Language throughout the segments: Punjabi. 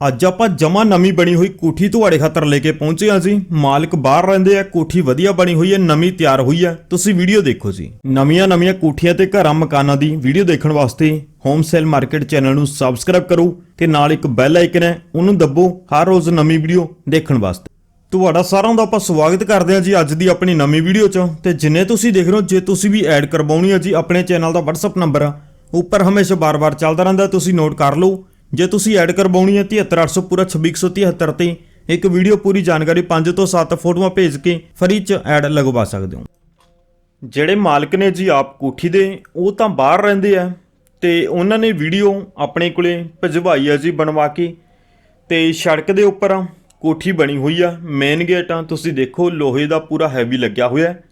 ਅੱਜ ਆਪਾਂ ਜਮਾ ਨਵੀਂ ਬਣੀ ਹੋਈ ਕੋਠੀ ਤੁਹਾਡੇ ਖਾਤਰ ਲੈ ਕੇ ਪਹੁੰਚੇ ਹਾਂ ਜੀ। ਮਾਲਕ ਬਾਹਰ ਰਹਿੰਦੇ ਆ, ਕੋਠੀ ਵਧੀਆ ਬਣੀ ਹੋਈ ਹੈ, ਨਵੀਂ ਤਿਆਰ ਹੋਈ ਹੈ। ਤੁਸੀਂ ਵੀਡੀਓ ਦੇਖੋ ਜੀ। ਨਵੀਆਂ ਨਵੀਆਂ ਕੋਠੀਆਂ ਤੇ ਘਰਾਂ ਮਕਾਨਾਂ ਦੀ ਵੀਡੀਓ ਦੇਖਣ ਵਾਸਤੇ ਹੋਮ ਸੇਲ ਮਾਰਕੀਟ ਚੈਨਲ ਨੂੰ ਸਬਸਕ੍ਰਾਈਬ ਕਰੋ ਤੇ ਨਾਲ ਇੱਕ ਬੈਲ ਆਈਕਨ ਹੈ, ਉਹਨੂੰ ਦੱਬੋ ਹਰ ਰੋਜ਼ ਨਵੀਂ ਵੀਡੀਓ ਦੇਖਣ ਵਾਸਤੇ। ਤੁਹਾਡਾ ਸਾਰਿਆਂ ਦਾ ਆਪਾਂ ਸਵਾਗਤ ਕਰਦੇ ਹਾਂ ਜੀ ਅੱਜ ਦੀ ਆਪਣੀ ਨਵੀਂ ਵੀਡੀਓ 'ਚ। ਤੇ ਜਿੰਨੇ ਤੁਸੀਂ ਦੇਖ ਰਹੇ ਹੋ, ਜੇ ਤੁਸੀਂ ਵੀ ਐਡ ਕਰਵਾਉਣੀ ਹੈ ਜੀ, ਆਪਣੇ ਚੈਨਲ ਦਾ WhatsApp ਨੰਬਰ ਆ। ਉੱਪਰ ਹਮੇਸ਼ਾ ਬਾਰ-ਬਾਰ ਚੱਲਦਾ ਰਹਿੰਦਾ, ਤੁਸੀਂ ਨੋਟ ਕਰ ਲਓ। ਜੇ ਤੁਸੀਂ ਐਡ ਕਰਵਾਉਣੀ ਹੈ 73800 ਪੂਰਾ 2673 ਤੇ ਇੱਕ ਵੀਡੀਓ ਪੂਰੀ ਜਾਣਕਾਰੀ 5 ਤੋਂ 7 ਫੋਟੋਆਂ ਭੇਜ ਕੇ ਫਰੀ 'ਚ ਐਡ ਲਗਵਾ ਸਕਦੇ ਹੋ। ਜਿਹੜੇ ਮਾਲਕ ਨੇ ਜੀ ਆਪ ਕੋਠੀ ਦੇ, ਉਹ ਤਾਂ ਬਾਹਰ ਰਹਿੰਦੇ ਆ ਤੇ ਉਹਨਾਂ ਨੇ ਵੀਡੀਓ ਆਪਣੇ ਕੋਲੇ ਭਜਵਾਈ ਆ ਜੀ ਬਣਵਾ ਕੇ ਤੇ ਸੜਕ ਦੇ ਉੱਪਰ ਕੋਠੀ ਬਣੀ ਹੋਈ ਆ ਮੇਨ ਗੇਟ ਆ। ਤੁਸੀਂ ਦੇਖੋ ਲੋਹੇ ਦਾ ਪੂਰਾ ਹੈਵੀ ਲੱਗਿਆ ਹੋਇਆ ਹੈ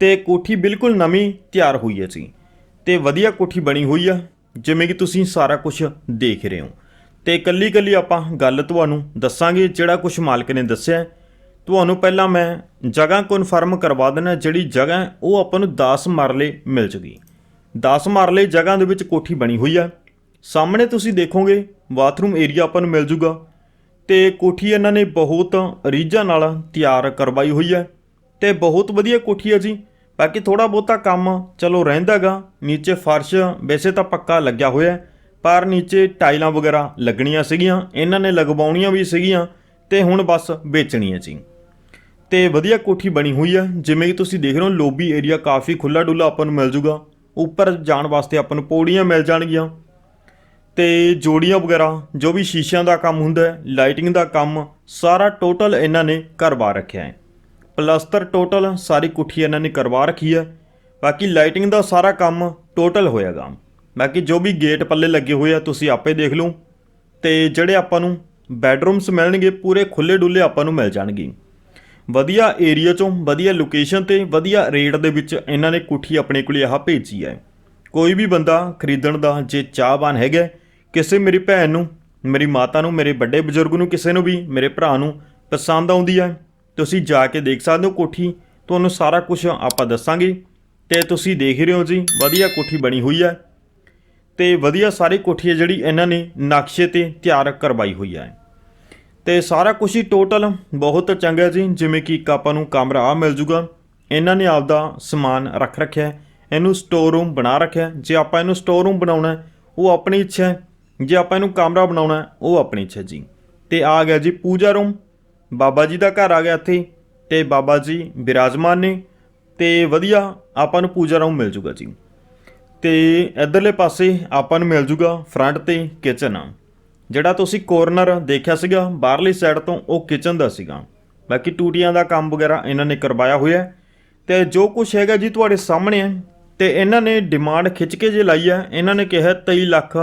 ਤੇ ਕੋਠੀ ਬਿਲਕੁਲ ਨਵੀਂ ਤਿਆਰ ਹੋਈ ਹੈ ਜੀ। ਤੇ ਵਧੀਆ ਕੋਠੀ ਬਣੀ ਹੋਈ ਆ। ਜਿਵੇਂ ਕਿ ਤੁਸੀਂ ਸਾਰਾ ਕੁਝ ਦੇਖ ਰਹੇ ਹੋ। ਤੇ ਇਕੱਲੀ ਕੱਲੀ ਆਪਾਂ ਗੱਲ ਤੁਹਾਨੂੰ ਦੱਸਾਂਗੇ ਜਿਹੜਾ ਕੁਝ ਮਾਲਕ ਨੇ ਦੱਸਿਆ ਤੁਹਾਨੂੰ ਪਹਿਲਾਂ ਮੈਂ ਜਗ੍ਹਾ ਕਨਫਰਮ ਕਰਵਾ ਦੇਣਾ ਜਿਹੜੀ ਜਗ੍ਹਾ ਉਹ ਆਪਾਂ ਨੂੰ 10 ਮਰਲੇ ਮਿਲ ਜੂਗੀ। 10 ਮਰਲੇ ਜਗ੍ਹਾ ਦੇ ਵਿੱਚ ਕੋਠੀ ਬਣੀ ਹੋਈ ਆ। ਸਾਹਮਣੇ ਤੁਸੀਂ ਦੇਖੋਗੇ, ਬਾਥਰੂਮ ਏਰੀਆ ਆਪਾਂ ਨੂੰ ਮਿਲ ਜੂਗਾ। ਤੇ ਕੋਠੀ ਇਹਨਾਂ ਨੇ ਬਹੁਤ ਰੀਝਾਂ ਨਾਲ ਤਿਆਰ ਕਰਵਾਈ ਹੋਈ ਹੈ ਤੇ ਬਹੁਤ ਵਧੀਆ ਕੋਠੀ ਹੈ ਜੀ। ਬਾਕੀ ਥੋੜਾ ਬਹੁਤਾ ਕੰਮ ਚਲੋ ਰਹਿੰਦਾਗਾ, ਨੀਚੇ ਫਰਸ਼, ਵੈਸੇ ਤਾਂ ਪੱਕਾ ਲੱਗਿਆ ਹੋਇਆ ਪਰ ਨੀਚੇ ਟਾਈਲਾਂ ਵਗੈਰਾ ਲੱਗਣੀਆਂ ਸੀਗੀਆਂ, ਇਹਨਾਂ ਨੇ ਲਗਵਾਉਣੀਆਂ ਵੀ ਸੀਗੀਆਂ ਤੇ ਹੁਣ ਬਸ ਵੇਚਣੀਆਂ ਜੀ। ਤੇ ਵਧੀਆ ਕੋਠੀ ਬਣੀ ਹੋਈ ਹੈ, ਜਿਵੇਂ ਕਿ ਤੁਸੀਂ ਦੇਖ ਰਹੇ ਹੋ, ਲੋਬੀ ਏਰੀਆ ਕਾਫੀ ਖੁੱਲਾ ਡੁੱਲਾ ਆਪਾਂ ਨੂੰ ਮਿਲ ਜੂਗਾ, ਉੱਪਰ ਜਾਣ ਵਾਸਤੇ ਆਪਾਂ ਨੂੰ ਪੌੜੀਆਂ ਮਿਲ ਜਾਣਗੀਆਂ, ਤੇ ਜੋੜੀਆਂ ਵਗੈਰਾ, ਜੋ ਵੀ ਸ਼ੀਸ਼ਿਆਂ ਦਾ ਕੰਮ ਹੁੰਦਾ ਹੈ, ਲਾਈਟਿੰਗ ਦਾ ਕੰਮ, ਸਾਰਾ ਟੋਟਲ ਇਹਨਾਂ ਨੇ ਕਰਵਾ ਰੱਖਿਆ ਹੈ। ਪਲਸਤਰ ਟੋਟਲ ਸਾਰੀ ਕੁੱਠੀ ਇਹਨਾਂ ਨੇ ਕਰਵਾ ਰੱਖੀ ਹੈ ਬਾਕੀ ਲਾਈਟਿੰਗ ਦਾ ਸਾਰਾ ਕੰਮ ਟੋਟਲ ਹੋਏਗਾ ਬਾਕੀ ਜੋ ਵੀ ਗੇਟ ਪੱਲੇ ਲੱਗੇ ਹੋਏ ਆ, ਤੁਸੀਂ ਆਪੇ ਦੇਖ ਲਓ। ਤੇ ਜਿਹੜੇ ਆਪਾਂ ਨੂੰ ਬੈੱਡਰੂਮਸ ਮਿਲਣਗੇ, ਪੂਰੇ ਖੁੱਲੇ ਡੁੱਲੇ ਆਪਾਂ ਨੂੰ ਮਿਲ ਜਾਣਗੇ। ਵਧੀਆ ਏਰੀਆ ਚੋਂ, ਵਧੀਆ ਲੋਕੇਸ਼ਨ ਤੇ ਵਧੀਆ ਰੇਟ ਦੇ ਵਿੱਚ ਇਹਨਾਂ ਨੇ ਕੁੱਠੀ ਆਪਣੇ ਕੋਲੇ ਆਹ ਭੇਜੀ ਹੈ ਕੋਈ ਵੀ ਬੰਦਾ ਖਰੀਦਣ ਦਾ ਜੇ ਚਾਹਵਾਨ ਹੈਗਾ, ਕਿਸੇ ਮੇਰੀ ਭੈਣ ਨੂੰ, ਮੇਰੀ ਮਾਤਾ ਨੂੰ, ਮੇਰੇ ਵੱਡੇ ਬਜ਼ੁਰਗ ਨੂੰ, ਕਿਸੇ ਨੂੰ ਵੀ, ਮੇਰੇ ਭਰਾ ਨੂੰ ਪਸੰਦ ਆਉਂਦੀ ਹੈ ਤੁਸੀਂ ਜਾ ਕੇ ਦੇਖ ਸਕਦੇ ਹੋ ਕੋਠੀ। ਤੁਹਾਨੂੰ ਸਾਰਾ ਕੁਝ ਆਪਾਂ ਦੱਸਾਂਗੇ। ਤੇ ਤੁਸੀਂ ਦੇਖ ਰਹੇ ਹੋ ਜੀ, ਵਧੀਆ ਕੋਠੀ ਬਣੀ ਹੋਈ ਹੈ। ਤੇ ਵਧੀਆ ਸਾਰੀ ਕੋਠੀ ਹੈ ਜਿਹੜੀ ਇਹਨਾਂ ਨੇ ਨਕਸ਼ੇ ਤੇ ਤਿਆਰ ਕਰਵਾਈ ਹੋਈ ਹੈ। ਤੇ ਸਾਰਾ ਕੁਝ ਹੀ ਟੋਟਲ ਬਹੁਤ ਚੰਗਾ ਜੀ, ਜਿਵੇਂ ਕਿ ਇੱਕ ਆਪਾਂ ਨੂੰ ਕਮਰਾ ਆ ਮਿਲ ਜੂਗਾ। ਇਹਨਾਂ ਨੇ ਆਪਦਾ ਸਮਾਨ ਰੱਖ ਰੱਖਿਆ ਇਹਨੂੰ ਸਟੋਰ ਰੂਮ ਬਣਾ ਰੱਖਿਆ ਜੇ ਆਪਾਂ ਇਹਨੂੰ ਸਟੋਰ ਰੂਮ ਬਣਾਉਣਾ ਉਹ ਆਪਣੀ ਇੱਛਾ ਹੈ। ਜੇ ਆਪਾਂ ਇਹਨੂੰ ਕਮਰਾ ਬਣਾਉਣਾ ਉਹ ਆਪਣੀ ਇੱਛਾ ਜੀ। ਤੇ ਆ ਗਿਆ ਜੀ ਪੂਜਾ ਰੂਮ ਬਾਬਾ ਜੀ ਦਾ ਘਰ ਆ ਗਿਆ ਇੱਥੇ ਤੇ ਬਾਬਾ ਜੀ ਬਿਰਾਜਮਾਨ ਨੇ ਤੇ ਵਧੀਆ ਆਪਾਂ ਨੂੰ ਪੂਜਾ ਰੂਮ ਮਿਲ ਜੂਗਾ ਜੀ। ਤੇ ਇਧਰਲੇ ਪਾਸੇ ਆਪਾਂ ਨੂੰ ਮਿਲ ਜੂਗਾ ਫਰੰਟ ਤੇ ਕਿਚਨ ਆ ਜਿਹੜਾ ਤੁਸੀਂ ਕੋਰਨਰ ਦੇਖਿਆ ਸੀਗਾ, ਬਾਹਰਲੀ ਸਾਈਡ ਤੋਂ ਉਹ ਕਿਚਨ ਦਾ ਸੀਗਾ। ਬਾਕੀ ਟੂਟੀਆਂ ਦਾ ਕੰਮ ਵਗੈਰਾ ਇਹਨਾਂ ਨੇ ਕਰਵਾਇਆ ਹੋਇਆ ਹੈ। ਤੇ ਜੋ ਕੁਝ ਹੈਗਾ ਜੀ ਤੁਹਾਡੇ ਸਾਹਮਣੇ ਹੈ ਤੇ ਇਹਨਾਂ ਨੇ ਡਿਮਾਂਡ ਖਿੱਚ ਕੇ ਜੇ ਲਾਈ ਹੈ, ਇਹਨਾਂ ਨੇ ਕਿਹਾ 23 ਲੱਖ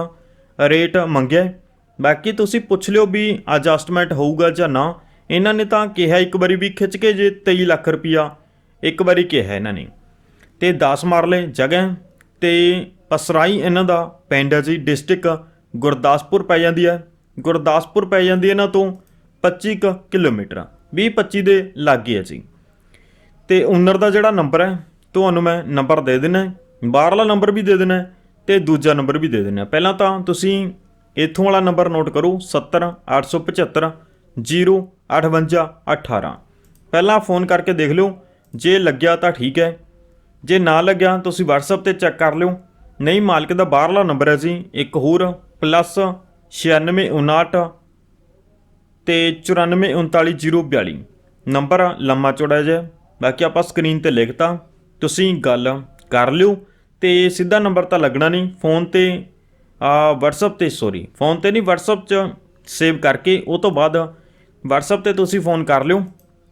ਰੇਟ ਮੰਗਿਆ ਬਾਕੀ ਤੁਸੀਂ ਪੁੱਛ ਲਿਓ ਵੀ ਐਡਜਸਟਮੈਂਟ ਹੋਊਗਾ ਜਾਂ ਨਾ। ਇਹਨਾਂ ਨੇ ਤਾਂ ਕਿਹਾ ਇੱਕ ਵਾਰੀ ਵੀ ਖਿੱਚ ਕੇ ਜੇ 23 ਲੱਖ ਰੁਪਿਆ ਇੱਕ ਵਾਰੀ ਕਿਹਾ ਇਹਨਾਂ ਨੇ। ਤੇ 10 ਮਰਲੇ ਜਗ੍ਹਾ ਹੈ ਤੇ ਪਸਰਾਈ ਇਹਨਾਂ ਦਾ ਪਿੰਡ ਹੈ ਜੀ, ਡਿਸਟ੍ਰਿਕਟ ਗੁਰਦਾਸਪੁਰ ਪੈ ਜਾਂਦੀ ਹੈ। ਗੁਰਦਾਸਪੁਰ ਪੈ ਜਾਂਦੀ ਹੈ ਇਹਨਾਂ ਤੋਂ 25 ਕੁ ਕਿਲੋਮੀਟਰ। 20 25 ਦੇ ਲਾਗੇ ਹੈ ਜੀ। ਤੇ ਓਨਰ ਦਾ ਜਿਹੜਾ ਨੰਬਰ ਹੈ, ਤੁਹਾਨੂੰ ਮੈਂ ਨੰਬਰ ਦੇ ਦੇਣਾ ਬਾਹਰਲਾ ਨੰਬਰ ਵੀ ਦੇ ਦੇਣਾ ਹੈ ਤੇ ਦੂਜਾ ਨੰਬਰ ਵੀ ਦੇ ਦੇਣਾ ਪਹਿਲਾਂ ਤਾਂ ਤੁਸੀਂ ਇੱਥੋਂ ਵਾਲਾ ਨੰਬਰ ਨੋਟ ਕਰੋ 70 875 058 18 ਪਹਿਲਾਂ ਫੋਨ ਕਰਕੇ ਦੇਖ ਲਿਓ। ਜੇ ਲੱਗਿਆ ਤਾਂ ਠੀਕ ਹੈ। ਜੇ ਨਾ ਲੱਗਿਆ, ਤੁਸੀਂ WhatsApp ਤੇ ਚੈੱਕ ਕਰ ਲਿਓ। ਨਹੀਂ, ਮਾਲਕ ਦਾ ਬਾਹਰਲਾ ਨੰਬਰ ਹੈ ਜੀ। ਇੱਕ ਹੋਰ ਪਲੱਸ 9659 ਤੇ 943942 ਨੰਬਰ ਲੰਮਾ ਚੌੜਾ ਜਿਹਾ ਬਾਕੀ ਆਪਾਂ ਸਕਰੀਨ ਤੇ ਲਿਖਤਾ ਤੁਸੀਂ ਗੱਲ ਕਰ ਲਿਓ। ਤੇ ਸਿੱਧਾ ਨੰਬਰ ਤਾਂ ਲੱਗਣਾ ਨਹੀਂ। ਫੋਨ ਤੇ, ਆ, WhatsApp ਤੇ ਸੌਰੀ ਫੋਨ ਤੇ ਨਹੀਂ, WhatsApp 'ਚ ਸੇਵ ਕਰਕੇ, ਉਹ ਤੋਂ ਬਾਅਦ WhatsApp ਤੇ ਤੁਸੀਂ ਫੋਨ ਕਰ ਲਿਓ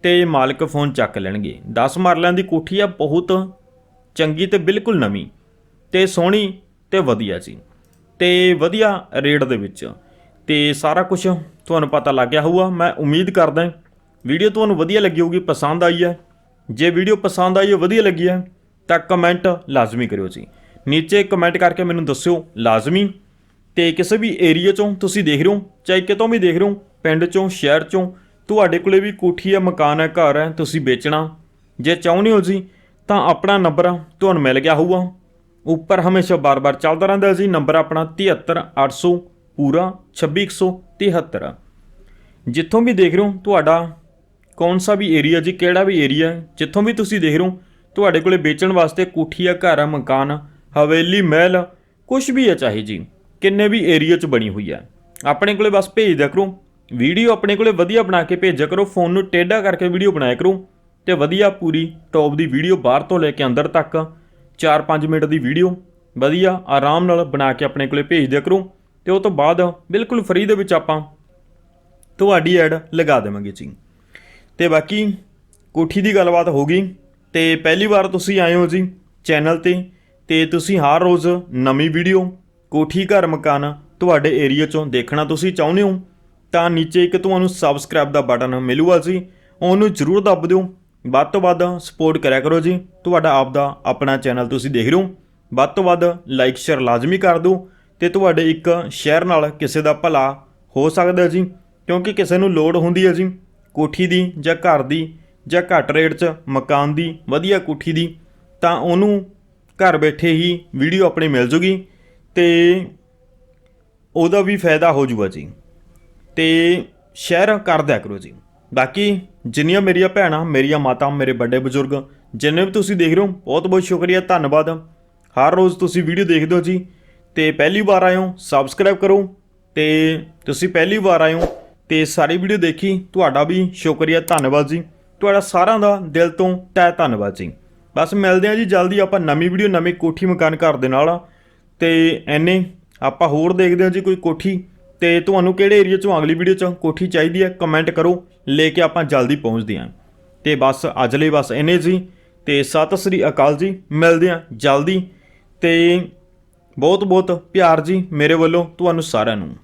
ਤੇ ਮਾਲਕ ਫੋਨ ਚੱਕ ਲੈਣਗੇ। 10 ਮਰਲਿਆਂ ਦੀ ਕੋਠੀ ਆ ਬਹੁਤ ਚੰਗੀ ਤੇ ਬਿਲਕੁਲ ਨਵੀਂ ਤੇ ਸੋਹਣੀ ਤੇ ਵਧੀਆ ਜੀ। ਤੇ ਵਧੀਆ ਰੇਟ ਦੇ ਵਿੱਚ। ਤੇ ਸਾਰਾ ਕੁਝ ਤੁਹਾਨੂੰ ਪਤਾ ਲੱਗ ਗਿਆ ਹੋਊਗਾ। ਮੈਂ ਉਮੀਦ ਕਰਦਾ ਵੀਡੀਓ ਤੁਹਾਨੂੰ ਵਧੀਆ ਲੱਗੀ ਹੋਊਗੀ, ਪਸੰਦ ਆਈ ਹੈ। ਜੇ ਵੀਡੀਓ ਪਸੰਦ ਆਈ ਹੈ, ਵਧੀਆ ਲੱਗੀ ਹੈ, ਤਾਂ ਕਮੈਂਟ ਲਾਜ਼ਮੀ ਕਰਿਓ ਜੀ। ਨੀਚੇ ਕਮੈਂਟ ਕਰਕੇ ਮੈਨੂੰ ਦੱਸਿਓ ਲਾਜ਼ਮੀ। ਤੇ ਕਿਸੇ ਵੀ ਏਰੀਆ ਚੋਂ ਤੁਸੀਂ ਦੇਖ ਰਹੇ ਹੋ, ਚਾਹੇ ਕਿਤੋਂ ਵੀ ਦੇਖ ਰਹੇ ਹੋ ਪਿੰਡ ਚੋਂ, ਸ਼ਹਿਰ ਚੋਂ, ਤੁਹਾਡੇ ਕੋਲੇ ਵੀ ਕੋਠੀ ਹੈ ਮਕਾਨ ਹੈ, ਘਰ ਹੈ, ਤੁਸੀਂ ਵੇਚਣਾ। ਜੇ ਚਾਹੁੰਦੇ ਹੋ ਜੀ, ਤਾਂ ਆਪਣਾ ਨੰਬਰ ਤੁਹਾਨੂੰ ਮਿਲ ਗਿਆ ਹੋਊਗਾ। ਉੱਪਰ ਹਮੇਸ਼ਾ ਬਾਰ-ਬਾਰ ਚੱਲਦਾ ਰਹਿੰਦਾ ਜੀ, ਨੰਬਰ ਆਪਣਾ 73800 ਪੂਰਾ 26173 ਜਿੱਥੋਂ ਵੀ ਦੇਖ ਰਹੇ ਹੋ, ਤੁਹਾਡਾ ਕੌਣ ਸਾ ਵੀ ਏਰੀਆ ਜੀ, ਕਿਹੜਾ ਵੀ ਏਰੀਆ ਜਿੱਥੋਂ ਵੀ ਤੁਸੀਂ ਦੇਖ ਰਹੇ ਹੋ, ਤੁਹਾਡੇ ਕੋਲੇ ਵੇਚਣ ਵਾਸਤੇ ਕੋਠੀ ਆ ਘਰ ਆ ਮਕਾਨ, ਹਵੇਲੀ, ਮਹਿਲ ਕੁਝ ਵੀ ਹੈ ਚਾਹੇ ਜੀ, ਕਿੰਨੇ ਵੀ ਏਰੀਆ 'ਚ ਬਣੀ ਹੋਈ ਹੈ। ਆਪਣੇ ਕੋਲੇ ਬਸ ਭੇਜ ਦਿਆ ਕਰੋ। ਵੀਡੀਓ ਆਪਣੇ ਕੋਲੇ ਵਧੀਆ ਬਣਾ ਕੇ ਭੇਜਿਆ ਕਰੋ, ਫੋਨ ਨੂੰ ਟੇਢਾ ਕਰਕੇ ਵੀਡੀਓ ਬਣਾਇਆ ਕਰੋ ਤੇ ਵਧੀਆ ਪੂਰੀ ਟੌਪ ਦੀ ਵੀਡੀਓ ਬਾਹਰ ਤੋਂ ਲੈ ਕੇ ਅੰਦਰ ਤੱਕ 4-5 ਮਿੰਟ ਦੀ ਵੀਡੀਓ ਵਧੀਆ ਆਰਾਮ ਨਾਲ ਬਣਾ ਕੇ ਆਪਣੇ ਕੋਲੇ ਭੇਜ ਦਿਆ ਕਰੋ ਤੇ ਉਹ ਤੋਂ ਬਾਅਦ ਬਿਲਕੁਲ ਫ੍ਰੀ ਦੇ ਵਿੱਚ ਆਪਾਂ ਤੁਹਾਡੀ ਐਡ ਲਗਾ ਦੇਵਾਂਗੇ ਜੀ। ਤੇ ਬਾਕੀ ਕੋਠੀ ਦੀ ਗੱਲਬਾਤ ਹੋ ਗਈ ਤੇ ਪਹਿਲੀ ਵਾਰ ਤੁਸੀਂ ਆਏ ਹੋ ਜੀ ਚੈਨਲ ਤੇ ਤੇ ਤੁਸੀਂ ਹਰ ਰੋਜ਼ ਨਵੀਂ ਵੀਡੀਓ ਕੋਠੀ ਘਰ ਮਕਾਨ ਤੁਹਾਡੇ ਏਰੀਆ ਚੋਂ ਦੇਖਣਾ ਤੁਸੀਂ ਚਾਹੁੰਦੇ ਹੋ ਤਾਂ ਨੀਚੇ ਇੱਕ ਤੁਹਾਨੂੰ ਸਬਸਕ੍ਰਾਈਬ ਦਾ ਬਟਨ ਮਿਲੂਗਾ ਜੀ। ਉਹਨੂੰ ਜ਼ਰੂਰ ਦੱਬ ਦਿਓ। ਵੱਧ ਤੋਂ ਵੱਧ ਸਪੋਰਟ ਕਰਿਆ ਕਰੋ ਜੀ। ਤੁਹਾਡਾ ਆਪ ਦਾ ਆਪਣਾ ਚੈਨਲ ਤੁਸੀਂ ਦੇਖ ਰਹੇ ਹੋ। ਵੱਧ ਤੋਂ ਵੱਧ ਲਾਈਕ ਸ਼ੇਅਰ ਲਾਜ਼ਮੀ ਕਰ ਦਿਓ ਤੇ ਤੁਹਾਡੇ ਇੱਕ ਸ਼ੇਅਰ ਨਾਲ ਕਿਸੇ ਦਾ ਭਲਾ ਹੋ ਸਕਦਾ ਜੀ। ਕਿਉਂਕਿ ਕਿਸੇ ਨੂੰ ਲੋੜ ਹੁੰਦੀ ਹੈ ਜੀ। ਕੋਠੀ ਦੀ ਜਾਂ ਘਰ ਦੀ ਜਾਂ ਘੱਟ ਰੇਟ 'ਚ ਮਕਾਨ ਦੀ, ਵਧੀਆ ਕੋਠੀ ਦੀ, ਤਾਂ ਉਹਨੂੰ ਘਰ ਬੈਠੇ ਹੀ ਵੀਡੀਓ ਆਪਣੀ ਮਿਲ ਜੂਗੀ ਤੇ ਉਹਦਾ ਵੀ ਫਾਇਦਾ ਹੋ ਜੂਗਾ ਜੀ। ਤੇ ਸ਼ੇਅਰ ਕਰ ਦਿਆ ਕਰੋ ਜੀ। ਬਾਕੀ ਜਿੰਨੀਆਂ ਮੇਰੀਆਂ ਭੈਣਾਂ, ਮੇਰੀਆਂ ਮਾਤਾ, ਮੇਰੇ ਵੱਡੇ ਬਜ਼ੁਰਗ, ਜਿੰਨੇ ਵੀ ਤੁਸੀਂ ਦੇਖ ਰਹੇ ਹੋ, ਬਹੁਤ ਬਹੁਤ ਸ਼ੁਕਰੀਆ, ਧੰਨਵਾਦ। ਹਰ ਰੋਜ਼ ਤੁਸੀਂ ਵੀਡੀਓ ਦੇਖਦੇ ਹੋ ਜੀ। ਤੇ ਪਹਿਲੀ ਵਾਰ ਆਏ ਹੋ ਸਬਸਕ੍ਰਾਈਬ ਕਰੋ। ਤੇ ਤੁਸੀਂ ਪਹਿਲੀ ਵਾਰ ਆਏ ਹੋ, ਤੇ ਸਾਰੀ ਵੀਡੀਓ ਦੇਖੀ, ਤੁਹਾਡਾ ਵੀ ਸ਼ੁਕਰੀਆ, ਧੰਨਵਾਦ ਜੀ। ਤੁਹਾਡਾ ਸਾਰਿਆਂ ਦਾ ਦਿਲ ਤੋਂ ਤਹਿ ਧੰਨਵਾਦ ਜੀ। ਬਸ ਮਿਲਦੇ ਹਾਂ ਜੀ ਜਲਦੀ, ਆਪਾਂ ਨਵੀਂ ਵੀਡੀਓ, ਨਵੀਂ ਕੋਠੀ ਮਕਾਨ ਘਰ ਦੇ ਨਾਲ। ਤੇ ਐਨੇ ਆਪਾਂ ਹੋਰ ਦੇਖਦੇ ਹਾਂ ਜੀ ਕੋਈ ਕੋਠੀ। ਤੇ ਤੁਹਾਨੂੰ ਕਿਹੜੇ ਏਰੀਆ ਚੋਂ ਅਗਲੀ ਵੀਡੀਓ ਚ ਕੋਠੀ ਚਾਹੀਦੀ ਹੈ ਕਮੈਂਟ ਕਰੋ, ਲੈ ਕੇ ਆਪਾਂ ਜਲਦੀ ਪਹੁੰਚਦੇ ਹਾਂ। ਤੇ ਬਸ, ਅੱਜ ਲਈ ਬਸ ਇੰਨੇ ਜੀ, ਤੇ ਸਤਿ ਸ੍ਰੀ ਅਕਾਲ ਜੀ, ਮਿਲਦੇ ਹਾਂ ਜਲਦੀ। ਤੇ ਬਹੁਤ ਬਹੁਤ ਪਿਆਰ ਜੀ ਮੇਰੇ ਵੱਲੋਂ, ਤੁਹਾਨੂੰ ਸਾਰਿਆਂ ਨੂੰ।